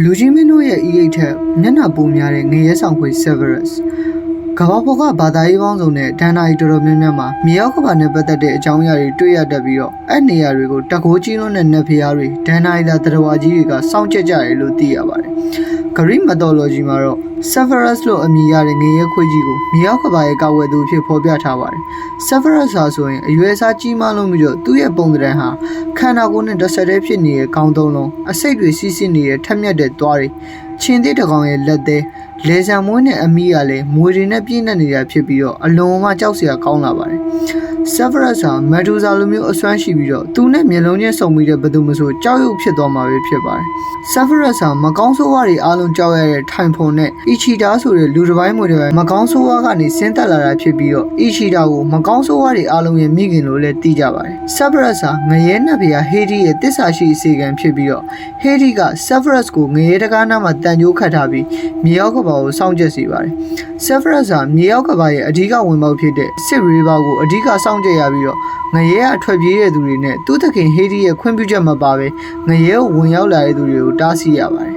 လူကြီးမင်းတို့ရဲ့ EA ထက်မျက်နှာပိုများတဲ့ငရဲဆောင်ခွေ Severus ကမ္ဘာပေါ်ကဘာသာရေးပေါင်းစုံနဲ့ဒဏ္ဍာရီတော်တော်များများမှာမြေရောက်ကဘာနဲ့ပတ်သက်တဲ့အကြောင်းအရာတွေတွေ့ရတတ်ပြီးတော့အဲ့နေရာတွေကိုတကိုးကြီးလုံးနဲ့နတ်ဖျားတွေဒဏ္ဍာရီသာတရဝါကြီးတွေကစောင့်ကြက်ကြတယ်လို့သိရပါတယ်။ Greek mythology မှာတော့ Severus လို့အမည်ရတဲ့ငရဲခွေးကြီးကိုမြေရောက်ကဘာရဲ့ကာဝယ်သူအဖြစ်ဖော်ပြထားပါတယ်။ Severus ဟာဆိုရင်အရွယ်အစားကြီးမားလုံးပြီးတော့သူ့ရဲ့ပုံသဏ္ဍာန်ဟာခန္ဓာကိုယ်နဲ့တစ်ဆက်တည်းဖြစ်နေတဲ့ခေါင်းသုံးလုံးအစိတ်တွေစီးဆင်းနေတဲ့ထက်မြက်တဲ့သွားတွေခြင်သစ်တစ်ကောင်ရဲ့လက်သေး လေဆံမွေးနဲ့အမီးကလည်းမွေတွေနဲ့ပြည့်နေနေတာဖြစ်ပြီးတော့အလွန်မှကြောက်စရာကောင်းလာပါတယ်။ Severus ဟာမက်ဒူဇာလိုမျိုးအစွမ်းရှိပြီးတော့သူနဲ့မျက်လုံးချင်းစုံပြီးတဲ့ဘယ်သူမှမဆိုကြောက်ရွံ့ဖြစ်သွားမှာပဲဖြစ်ပါတယ်။ Severus ဟာမကောင်းဆိုးဝါးတွေအားလုံးကြောက်ရတဲ့ထိုင်ဖွန်နဲ့ Ichida ဆိုတဲ့လူတစ်ပိုင်းမွေတစ်ပိုင်းမကောင်းဆိုးဝါးကနေဆင်းသက်လာတာဖြစ်ပြီးတော့ Ichida ကိုမကောင်းဆိုးဝါးတွေအားလုံးရဲ့မိခင်လို့လည်းသိကြပါတယ်။ Severus ဟာငရဲနတ်ဖျား Hades ရဲ့တစ္ဆာရှိအစီကံဖြစ်ပြီးတော့ Hades က Severus ကိုငရဲတကားနားမှာတန်ကြိုးခတ်ထားပြီးမြေရောက်ကဘာကိုစောင့်ကြည့်စီပါတယ်။ Severus ဟာမြေရောက်ကဘာရဲ့အဓိကဝင်ပေါက်ဖြစ်တဲ့ Sith River ကိုအဓိကစောင့်ကြည့်ရပြီးတော့ငရဲကအထွက်ပြေးတဲ့သူတွေနဲ့သူ့သခင် Hades ရဲ့ခွင့်ပြုချက်မပါဘဲငရဲကိုဝင်ရောက်လာတဲ့သူတွေကိုတားဆီးရပါတယ်